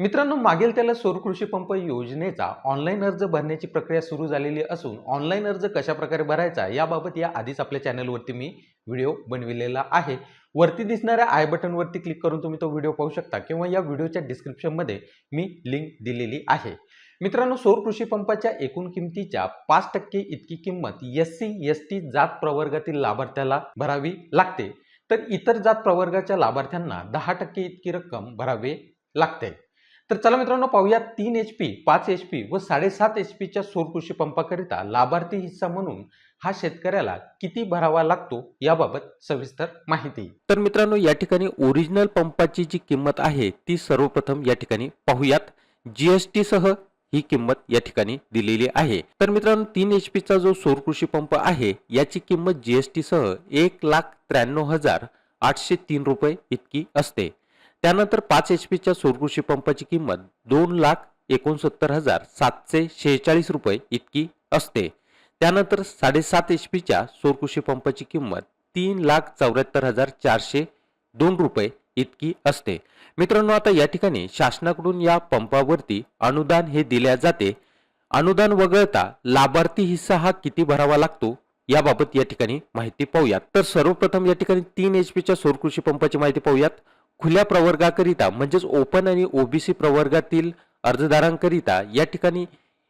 मित्रांनो मागेल त्याला सौर कृषी पंप योजनेचा ऑनलाईन अर्ज भरण्याची प्रक्रिया सुरू झालेली असून ऑनलाईन अर्ज कशा प्रकारे भरायचा याबाबत या आधीच आपल्या चॅनलवरती मी व्हिडिओ बनविलेला आहे. वरती दिसणाऱ्या आय बटनवरती क्लिक करून तुम्ही तो व्हिडिओ पाहू शकता किंवा या व्हिडिओच्या डिस्क्रिप्शनमध्ये मी लिंक दिलेली आहे. मित्रांनो सौर कृषी पंपाच्या एकूण किमतीच्या पाच टक्के इतकी किंमत एस सी एस टी जात प्रवर्गातील लाभार्थ्याला भरावी लागते. तर इतर जात प्रवर्गाच्या लाभार्थ्यांना दहा टक्के इतकी रक्कम भरावी लागते. तर चला मित्रांनो पाहूया तीन एच पी पाच एच पी व साडेसात एच पीच्या सौर कृषी पंपाकरिता लाभार्थी हिस्सा म्हणून हा शेतकऱ्याला किती भरावा लागतो याबाबत सविस्तर माहिती. तर मित्रांनो या ठिकाणी ओरिजिनल पंपाची जी किंमत आहे ती सर्वप्रथम या ठिकाणी पाहूयात. जीएसटी सह ही किंमत या ठिकाणी दिलेली आहे. तर मित्रांनो तीन एच पीचा जो सौर कृषी पंप आहे याची किंमत जीएसटी सह एक लाख त्र्याण्णव हजार आठशे तीन रुपये इतकी असते. त्यानंतर पाच एच पीच्या सोरकृषी पंपाची किंमत दोन लाख एकोणसत्तर हजार सातशे शेहेचाळीस रुपये इतकी असते. त्यानंतर साडेसात एच पीच्या सोरकृषी पंपाची किंमत तीन लाख चौऱ्याहत्तर हजार चारशे दोन रुपये इतकी असते. मित्रांनो आता या ठिकाणी शासनाकडून या पंपावरती अनुदान हे दिल्या जाते. अनुदान वगळता लाभार्थी हिस्सा हा किती भरावा लागतो याबाबत या ठिकाणी माहिती पाहूयात. तर सर्वप्रथम या ठिकाणी तीन एच पीच्या सौरकृषी पंपाची माहिती पाहूयात. खुल्या प्रवर्गाकरिता म्हणजेच ओपन आणि ओबीसी प्रवर्गातील अर्जदारांकरिता या ठिकाणी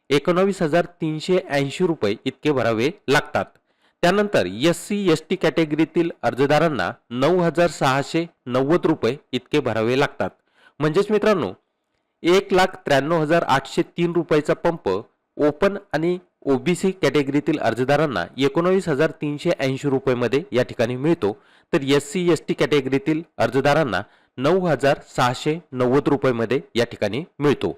एकोणावीस हजार तीनशे ऐंशी रुपये इतके भरावे लागतात. त्यानंतर एस सी एस टी कॅटेगरीतील अर्जदारांना नऊ हजार सहाशे नव्वद रुपये इतके भरावे लागतात. म्हणजेच मित्रांनो एक लाख त्र्याण्णव हजार आठशे तीन रुपयाचा पंप ओपन आणि ओबीसी कॅटेगरीतील अर्जदारांना एकोणावीस हजार तीनशे ऐंशी रुपयेमध्ये या ठिकाणी मिळतो. तर एस सी एस टी कॅटेगरीतील अर्जदारांना नऊ हजार सहाशे नव्वद रुपयेमध्ये या ठिकाणी मिळतो.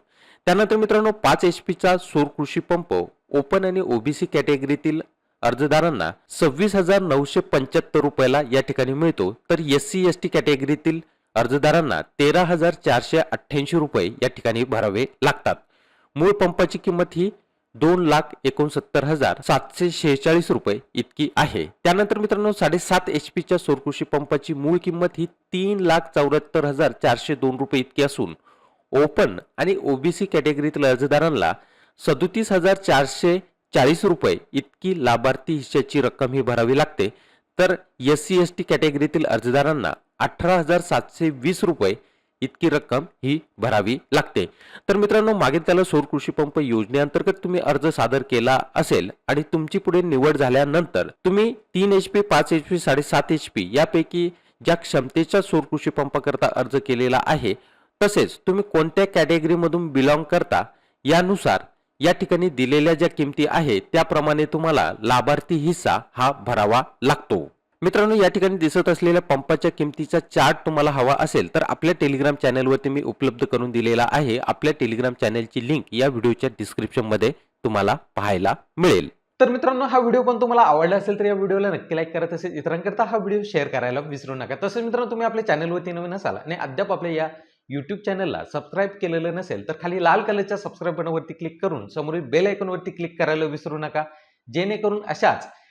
त्यानंतर मित्रांनो पाच एच पीचा सौर कृषी पंप ओपन आणि ओबीसी कॅटेगरीतील अर्जदारांना सव्वीस हजार नऊशे पंच्याहत्तर रुपयाला या ठिकाणी मिळतो. तर एस सी एस टी कॅटेगरीतील अर्जदारांना तेरा हजार चारशे अठ्ठ्याऐंशी रुपये या ठिकाणी भरावे लागतात. मूळ पंपाची किंमत ही दोन लाख एकोणसत्तर हजार सातशे शेहेचाळीस रुपये इतकी आहे. त्यानंतर मित्रांनो साडेसात एच पीच्या सोरकृषी पंपाची मूळ किंमत ही तीन लाख चौऱ्याहत्तर हजार चारशे दोन रुपये इतकी असून ओपन आणि ओबीसी कॅटेगरीतील अर्जदारांना सदोतीस हजार चारशे चाळीस रुपये इतकी लाभार्थी हिश्श्याची रक्कम ही भरावी लागते. तर एस सी एस टी कॅटेगरीतील अर्जदारांना अठरा हजार सातशे वीस रुपये इतकी रक्कम ही भरावी लागते. तर मित्रांनो मागील त्याला सौर कृषी पंप योजनेअंतर्गत तुम्ही अर्ज सादर केला असेल आणि तुमची पुढे निवड झाल्यानंतर तुम्ही तीन एच पी पाच एच पी साडेसात एच पी यापैकी ज्या क्षमतेच्या सौर कृषी पंपाकरता अर्ज केलेला आहे तसेच तुम्ही कोणत्या कॅटेगरीमधून बिलॉंग करता यानुसार या ठिकाणी दिलेल्या ज्या किमती आहेत त्याप्रमाणे तुम्हाला लाभार्थी हिस्सा हा भरावा लागतो. मित्रांनो या ठिकाणी दिसत असलेल्या पंपाच्या किमतीचा चार्ट तुम्हाला हवा असेल तर आपल्या टेलिग्राम चॅनलवरती मी उपलब्ध करून दिलेला आहे. आपल्या टेलिग्राम चॅनलची लिंक या व्हिडिओच्या डिस्क्रिप्शनमध्ये तुम्हाला पाहायला मिळेल. तर मित्रांनो हा व्हिडिओ पण तुम्हाला आवडला असेल तर या व्हिडिओला नक्की लाईक करा. तसेच इतरांकरता हा व्हिडिओ शेअर करायला विसरू नका. तसेच मित्रांनो तुम्ही आपल्या चॅनलवरती नवीन असाल आणि अद्याप आपल्या या यूट्यूब चॅनलला सबस्क्राईब केलेलं नसेल तर खाली लाल कलरच्या सबस्क्राईब बटनवरती क्लिक करून समोरील बेल आयकॉनवरती क्लिक करायला विसरू नका. जेणेकरून अशाच